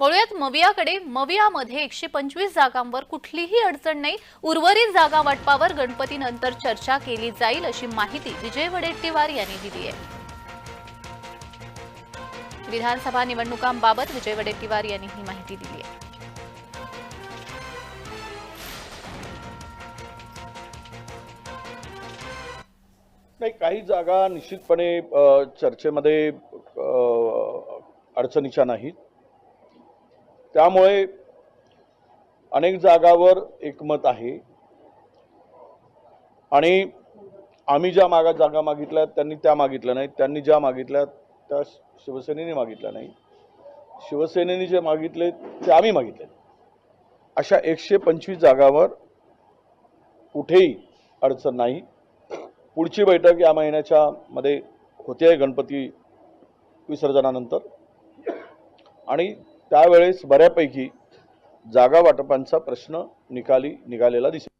वळूयात मवियाकडे. मवियामध्ये एकशे पंचवीस जागांवर कुठलीही अडचण नाही. उर्वरित जागा वाटपावर गणपतीनंतर चर्चा केली जाईल अशी माहिती विजय वडेट्टीवार यांनी दिली आहे. विधानसभा निवडणुकांबाबत विजय वडेट्टीवार यांनी ही माहिती दिली आहे. नाही काही जागा निश्चितपणे चर्चेमध्ये अडचणीच्या नाहीत. त्यामुळे अनेक जागावर एकमत आहे. आणि आम्ही ज्या मागा जागा मागितल्या त्यांनी त्या मागितल्या नाहीत. त्यांनी ज्या मागितल्या त्या शिवसेनेने मागितल्या नाही शिवसेनेने जे मागितले ते आम्ही मागितले. अशा एकशे पंचवीस जागावर कुठेही अडचण नाही. पुढची बैठक या महिन्याच्या मध्ये होते आहे गणपती विसर्जनानंतर. आणि त्यावेळेस बऱ्यापैकी जागा वाटपांचा प्रश्न निकाली निघालेला दिसेल